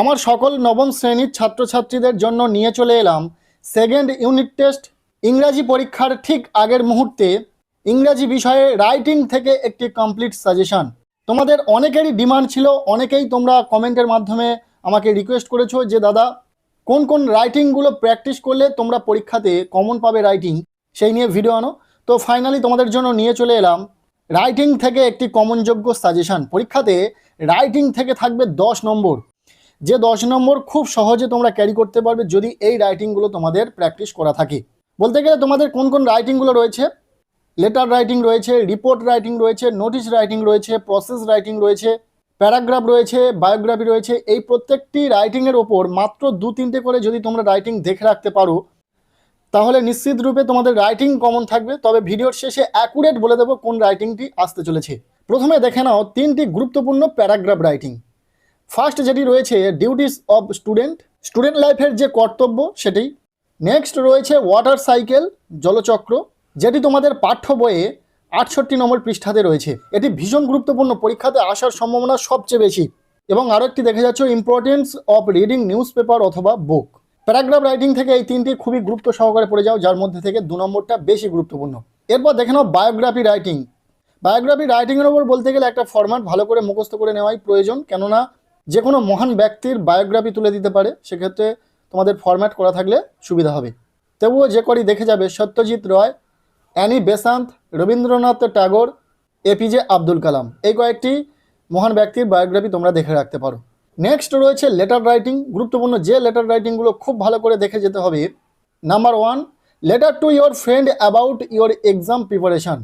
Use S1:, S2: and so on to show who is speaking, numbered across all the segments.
S1: আমার সকল নবম শ্রেণির ছাত্রছাত্রীদের জন্য নিয়ে চলে এলাম সেকেন্ড ইউনিট টেস্ট ইংরাজি পরীক্ষার ঠিক আগের মুহূর্তে, ইংরাজি বিষয়ে রাইটিং থেকে একটি কমপ্লিট সাজেশান তোমাদের অনেকেরই ডিমান্ড ছিল, অনেকেই তোমরা কমেন্টের মাধ্যমে আমাকে রিকোয়েস্ট করেছ যে, দাদা, কোন কোন রাইটিংগুলো প্র্যাকটিস করলে তোমরা পরীক্ষাতে কমন পাবে রাইটিং সেই নিয়ে ভিডিও আনো। তো ফাইনালি তোমাদের জন্য নিয়ে চলে এলাম রাইটিং থেকে একটি কমনযোগ্য সাজেশান পরীক্ষাতে রাইটিং থেকে থাকবে দশ নম্বর। যে দশ নম্বর খুব সহজে তোমরা ক্যারি করতে পারবে যদি এই রাইটিংগুলো তোমাদের প্র্যাকটিস করা থাকে। বলতে গেলে তোমাদের কোন কোন রাইটিংগুলো রয়েছে? লেটার রাইটিং রয়েছে রিপোর্ট রাইটিং রয়েছে নোটিশ রাইটিং রয়েছে প্রসেস রাইটিং রয়েছে প্যারাগ্রাফ রয়েছে বায়োগ্রাফি রয়েছে, এই প্রত্যেকটি রাইটিংয়ের ওপর মাত্র দু তিনটে করে যদি তোমরা রাইটিং দেখে রাখতে পারো, তাহলে নিশ্চিত রূপে তোমাদের রাইটিং কমন থাকবে। তবে ভিডিওর শেষে অ্যাকুরেট বলে দেবো কোন রাইটিংটি আসতে চলেছে। প্রথমে দেখে নাও তিনটি গুরুত্বপূর্ণ প্যারাগ্রাফ রাইটিং ফার্স্ট যেটি রয়েছে ডিউটিস অফ স্টুডেন্ট স্টুডেন্ট লাইফের যে কর্তব্য সেটি। নেক্সট রয়েছে ওয়াটার সাইকেল জলচক্র, যেটি তোমাদের পাঠ্য বইয়ে আটষট্টি নম্বর পৃষ্ঠাতে রয়েছে। এটি ভীষণ গুরুত্বপূর্ণ, পরীক্ষাতে আসার সম্ভাবনা সবচেয়ে বেশি। এবং আরও একটি দেখে যাচ্ছ importance of reading newspaper অথবা বুক প্যারাগ্রাফ রাইটিং থেকে এই তিনটি খুবই গুরুত্ব সহকারে পড়ে যাও, যার মধ্যে থেকে দু নম্বরটা বেশি গুরুত্বপূর্ণ। এরপর দেখে নাও বায়োগ্রাফি রাইটিং বায়োগ্রাফি রাইটিংয়ের ওপর বলতে গেলে একটা ফরম্যাট ভালো করে মুখস্থ করে নেওয়াই প্রয়োজন। কেননা যে কোনো মহান ব্যক্তির বায়োগ্রাফি তুলে দিতে পারে, সেক্ষেত্রে তোমাদের ফরম্যাট করা থাকলে সুবিধা হবে। তবুও যে করি দেখে যাবে, Satyajit Ray, Annie Besant, Rabindranath Tagore APJ Abdul Kalam. এই কয়েকটি মহান ব্যক্তির বায়োগ্রাফি তোমরা দেখে রাখতে পারো। নেক্সট রয়েছে লেটার রাইটিং গুরুত্বপূর্ণ যে লেটার রাইটিংগুলো খুব ভালো করে দেখে যেতে হবে। Number one letter to your friend about your exam preparation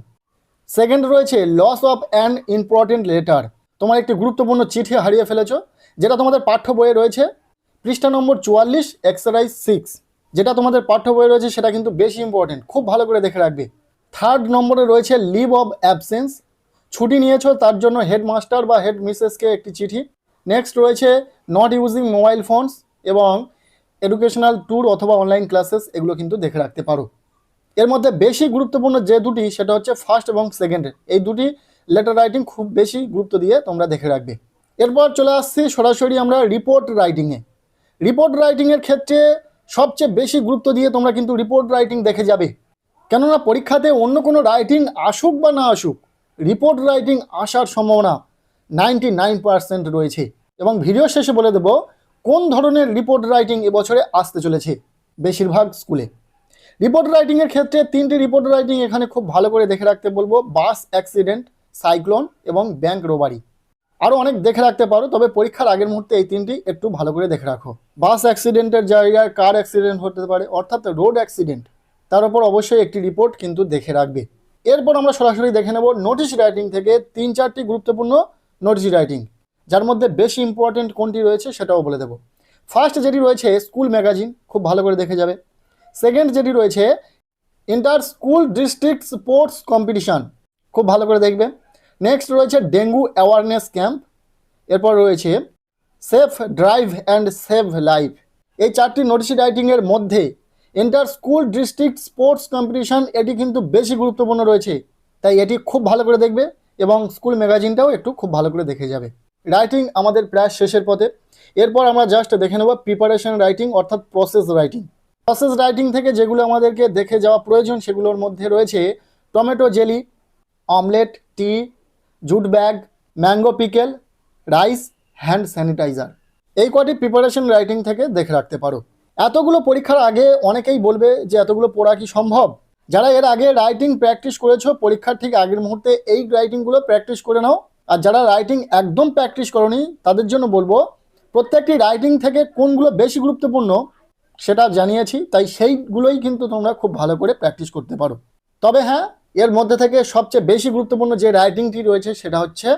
S1: second রয়েছে loss of an important letter তোমার একটি গুরুত্বপূর্ণ চিঠি হারিয়ে ফেলেছো, যেটা তোমাদের পাঠ্য বইয়ে রয়েছে। পৃষ্ঠা নম্বর চুয়াল্লিশ, এক্সারসাইজ সিক্স। যেটা তোমাদের পাঠ্য বইয়ে রয়েছে, সেটা কিন্তু বেশি ইম্পর্টেন্ট খুব ভালো করে দেখে রাখবে। থার্ড নম্বরে রয়েছে, লিভ অব অ্যাবসেন্স। ছুটি নিয়েছো, তার জন্য হেডমাস্টার বা হেড মিসেসকে একটি চিঠি। নেক্সট রয়েছে নট ইউজিং মোবাইল ফোনস এবং এডুকেশনাল ট্যুর অথবা অনলাইন ক্লাসেস এগুলো কিন্তু দেখে রাখতে পারো। এর মধ্যে বেশি গুরুত্বপূর্ণ যে দুটি, সেটা হচ্ছে ফার্স্ট এবং সেকেন্ড এই দুটি লেটার রাইটিং খুব বেশি গুরুত্ব দিয়ে তোমরা দেখে রাখবে। এরপর চলে আসছি সরাসরি আমরা রিপোর্ট রাইটিংয়ে রিপোর্ট রাইটিংয়ের ক্ষেত্রে সবচেয়ে বেশি গুরুত্ব দিয়ে তোমরা কিন্তু রিপোর্ট রাইটিং দেখে যাবে। কেননা পরীক্ষাতে অন্য কোনো রাইটিং আসুক বা না আসুক রিপোর্ট রাইটিং আসার সম্ভাবনা নাইনটি নাইন পার্সেন্ট রয়েছে। এবং ভিডিও শেষে বলে দেব, কোন ধরনের রিপোর্ট রাইটিং এবছরে আসতে চলেছে বেশিরভাগ স্কুলে রিপোর্ট রাইটিংয়ের ক্ষেত্রে তিনটি রিপোর্ট রাইটিং এখানে খুব ভালো করে দেখে রাখতে বলব। বাস অ্যাক্সিডেন্ট সাইক্লোন এবং ব্যাংক রোবারি। আরও অনেক দেখে রাখতে পারো, তবে পরীক্ষার আগের মুহূর্তে এই তিনটি একটু ভালো করে দেখে রাখো। বাস অ্যাক্সিডেন্টের জায়গায় কার অ্যাক্সিডেন্ট হতে পারে, অর্থাৎ রোড অ্যাক্সিডেন্ট, তার উপর অবশ্যই একটি রিপোর্ট কিন্তু দেখে রাখবে। এরপর আমরা সরাসরি দেখে নেব নোটিশ রাইটিং থেকে তিন চারটি গুরুত্বপূর্ণ নোটিশ রাইটিং, যার মধ্যে বেশি ইম্পর্টেন্ট কোনটি রয়েছে সেটাও বলে দেবো। ফার্স্ট যেটি রয়েছে স্কুল ম্যাগাজিন, খুব ভালো করে দেখে যাবে। সেকেন্ড যেটি রয়েছে inter school district sports competition খুব ভালো করে দেখবে। নেক্সট রয়েছে ডেঙ্গু অ্যাওয়ারনেস ক্যাম্প এরপর রয়েছে safe drive and save life এই চারটি নোটিশ রাইটিংয়ের মধ্যে inter school district sports competition এটি কিন্তু বেশি গুরুত্বপূর্ণ রয়েছে, তাই এটি খুব ভালো করে দেখবে এবং স্কুল ম্যাগাজিনটাও একটু খুব ভালো করে দেখে যাবে। রাইটিং আমাদের প্রায় শেষের পথে। এরপর আমরা জাস্ট দেখে নেব প্রিপারেশন রাইটিং অর্থাৎ প্রসেস রাইটিং প্রসেস রাইটিং থেকে যেগুলো আমাদেরকে দেখে যাওয়া প্রয়োজন সেগুলোর মধ্যে রয়েছে টমেটো জেলি অমলেট টি jute bag, mango pickle, rice, hand sanitiser. এই কটি প্রিপারেশন রাইটিং থেকে দেখে রাখতে পারো। এতগুলো পরীক্ষার আগে অনেকেই বলবে যে এতগুলো পড়া কি সম্ভব? যারা এর আগে রাইটিং প্র্যাকটিস করেছ, পরীক্ষার ঠিক আগের মুহূর্তে এই রাইটিংগুলো প্র্যাকটিস করে নাও। আর যারা রাইটিং একদম প্র্যাকটিস করনি, তাদের জন্য বলব, প্রত্যেকটি রাইটিং থেকে কোনগুলো বেশি গুরুত্বপূর্ণ সেটা জানিয়েছি। তাই সেইগুলোই কিন্তু তোমরা খুব ভালো করে প্র্যাকটিস করতে পারো। তবে হ্যাঁ এর মধ্যে থেকে সবচেয়ে বেশি গুরুত্বপূর্ণ যে রাইটিংটি রয়েছে সেটা হচ্ছে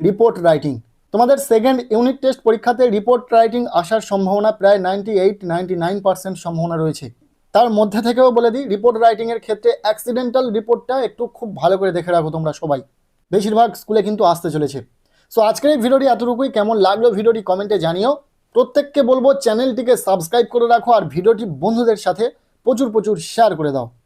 S1: রিপোর্ট রাইটিং তোমাদের সেকেন্ড ইউনিট টেস্ট পরীক্ষাতে রিপোর্ট রাইটিং আসার সম্ভাবনা প্রায় ninety eight ninety nine percent সম্ভাবনা রয়েছে। তার মধ্যে থেকেও বলে দিই রিপোর্ট রাইটিংয়ের ক্ষেত্রে অ্যাক্সিডেন্টাল রিপোর্টটা একটু খুব ভালো করে দেখে রাখো তোমরা সবাই। বেশিরভাগ স্কুলে কিন্তু আসতে চলেছে। সো আজকের এই ভিডিওটি এতটুকুই। কেমন লাগল ভিডিওটি কমেন্টে জানিও। প্রত্যেককে বলব চ্যানেলটিকে সাবস্ক্রাইব করে রাখো আর ভিডিওটি বন্ধুদের সাথে প্রচুর প্রচুর শেয়ার করে দাও।